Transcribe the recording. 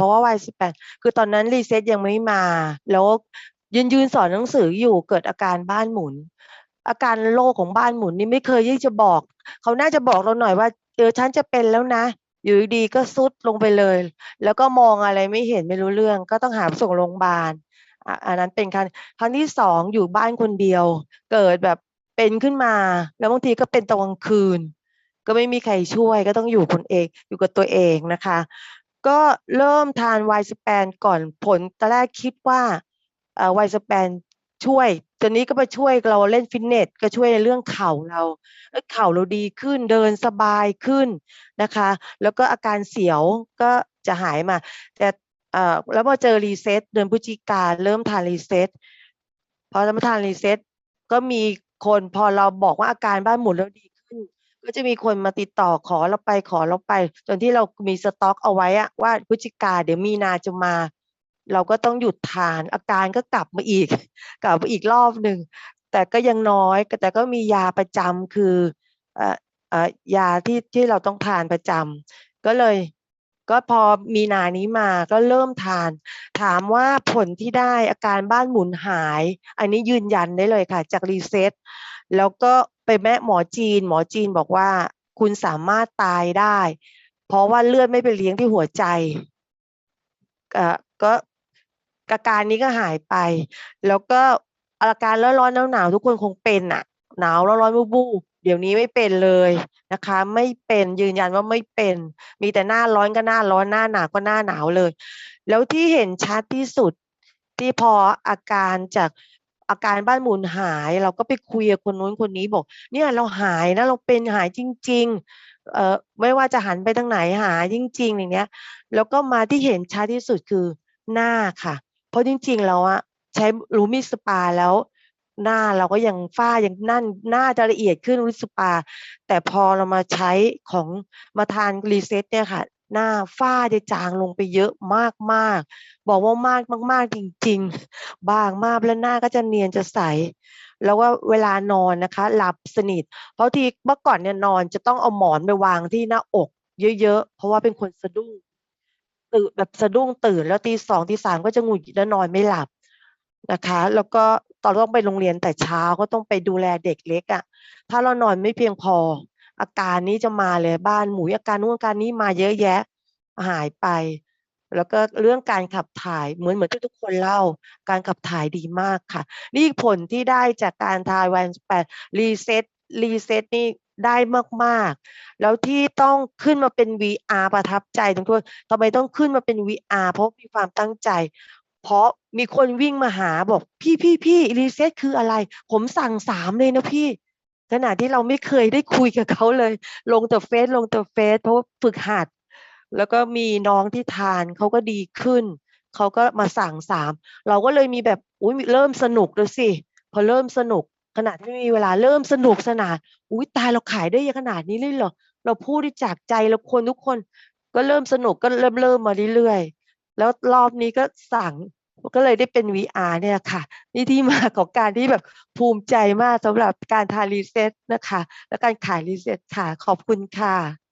เพราะว่าวัยสิบแปดคือตอนนั้นรีเซ็ตยังไม่มา แล้วยืนยืนสอนหนังสืออยู่เกิดอาการบ้านหมุน อาการโรคของบ้านหมุนนี่ไม่เคยที่จะบอก เขาน่าจะบอกเราหน่อยว่าเออฉันจะเป็นแล้วนะ อยู่ดีๆก็ซุดลงไปเลย แล้วก็มองอะไรไม่เห็นไม่รู้เรื่อง ก็ต้องหาส่งโรงพยาบาลอันนั้นเป็นครั้งครั้งที่สองอยู่บ้านคนเดียว เกิดแบบเป็นขึ้นมา แล้วบางทีก็เป็นตอนกลางคืน ก็ไม่มีใครช่วยก็ต้องอยู่คนเองอยู่กับตัวเองนะคะ ก็เริ่มทานไวสแปนก่อนผลตอนแรกคิดว่าไวสแปนช่วยตอนนี้ก็มาช่วยเราเล่นฟิตเนสก็ช่วยในเรื่องเข่าเราเข่าเราดีขึ้นเดินสบายขึ้นนะคะ แล้วก็อาการเสียวก็จะหายมา แต่แล้วพอเจอรีเซ็ตเดือนพฤศจิกาเริ่มทานรีเซ็ตพอเริ่มทานรีเซ็ตก็มีคนพอเราบอกว่าอาการบ้านหมุนแล้วดี ก็จะมีคนมาติดต่อขอเราไปขอเราไป จนที่เรามีสต็อกเอาไว้อะว่าพฤศจิกาเดี๋ยวมีนาจะมา เราก็ต้องหยุดทาน อาการก็กลับมาอีก กลับมาอีกรอบหนึ่งแต่ก็ยังน้อยแต่ก็มียาประจำคือเอ่อเอ่อยาที่ที่เราต้องทานประจำก็เลยก็พอมีนานี้มาก็เริ่มทาน ถามว่าผลที่ได้อาการบ้านหมุนหาย อันนี้ยืนยันได้เลยค่ะ จากรีเซ็ต แล้วก็ไปแม่หมอจีน หมอจีนบอกว่า คุณสามารถตายได้ เพราะว่าเลือดไม่ไปเลี้ยงที่หัวใจอ่อก็อาการนี้ก็หายไป แล้วก็อาการร้อนร้อนหนาวหนาวๆทุกคนคงเป็นอะหนาวร้อนร้อนบูบๆเดี๋ยวนี้ไม่เป็นเลยนะคะ ไม่เป็นยืนยันว่าไม่เป็น มีแต่หน้าร้อนก็หน้าร้อนหน้าหนาวก็หน้าหนาวเลย แล้วที่เห็นชัดที่สุดที่พออาการจาก อาการบ้านหมุนหาย เราก็ไปคุยกับคนนู้นคนนี้บอก เนี่ยเราหายนะเราเป็นหายจริง ๆ เอ่อไม่ว่าจะหันไปทางไหนหายจริง ๆ อย่างเนี้ย แล้วก็มาที่เห็นชัดที่สุดคือหน้าค่ะ เพราะจริงๆแล้วอะใช้รูมิสปาแล้วหน้าเราก็ยังฝ้ายังนั่นหน้าจะละเอียดขึ้นรูมิสปา แต่พอเรามาใช้ของมาทานรีเซ็ตเนี่ยค่ะ หน้าฝ้าจะจางลงไปเยอะมากๆ บอกว่ามากมาก ๆ จริง ๆ บางมากแล้วหน้าก็จะเนียนจะใส แล้วว่าเวลานอนนะคะ หลับสนิท เพราะที่เมื่อก่อนเนี่ยนอนจะต้องเอาหมอนไปวางที่หน้าอกเยอะๆ เพราะว่าเป็นคนสะดุ้งตื่นแบบสะดุ้งตื่นแล้วตีสองตีสามก็จะหงุดหงิดแล้วนอนไม่หลับนะคะ แล้วก็ตอนต้องไปโรงเรียนแต่เช้าก็ต้องไปดูแลเด็กเล็กอะ่ะ ถ้าเรานอนไม่เพียงพอ อาการนี้จะมาเลยบ้านหมุยอาการนู้นอาการนี้มาเยอะแยะหายไป แล้วก็เรื่องการขับถ่ายเหมือนเหมือนที่ทุกคนเล่า การขับถ่ายดีมากค่ะ นี่ผลที่ได้จากการทายวันแปดรีเซ็ตรีเซ็ตนี่ได้มากๆ แล้วที่ต้องขึ้นมาเป็น VR ประทับใจทุกคนทำไมต้องขึ้นมาเป็น VR เพราะมีความตั้งใจ เพราะมีคนวิ่งมาหาบอกพี่พี่พี่รีเซ็ตคืออะไร ผมสั่งสามเลยนะพี่ ขณะที่เราไม่เคยได้คุยกับเขาเลย ลงแต่เฟซลงแต่เฟซเพราะว่าฝึกหัด แล้วก็มีน้องที่ทานเขาก็ดีขึ้น เขาก็มาสั่งสาม เราก็เลยมีแบบอุ้ยเริ่มสนุกแล้วสิ พอเริ่มสนุก ขณะที่มีเวลาเริ่มสนุกสนานอุ้ยตายเราขายได้ยังขนาดนี้เลยเหรอเราพูดได้จากใจเราคนทุกคน ก็เริ่มสนุกก็เริ่มเริ่มมาเรื่อยๆแล้วรอบนี้ก็สั่ง ก็เลยได้เป็น VR เนี่ยค่ะ นี่ที่มาของการที่แบบภูมิใจมากสำหรับการทารีเซ็ตนะคะ และการขายรีเซ็ตค่ะ ขอบคุณค่ะ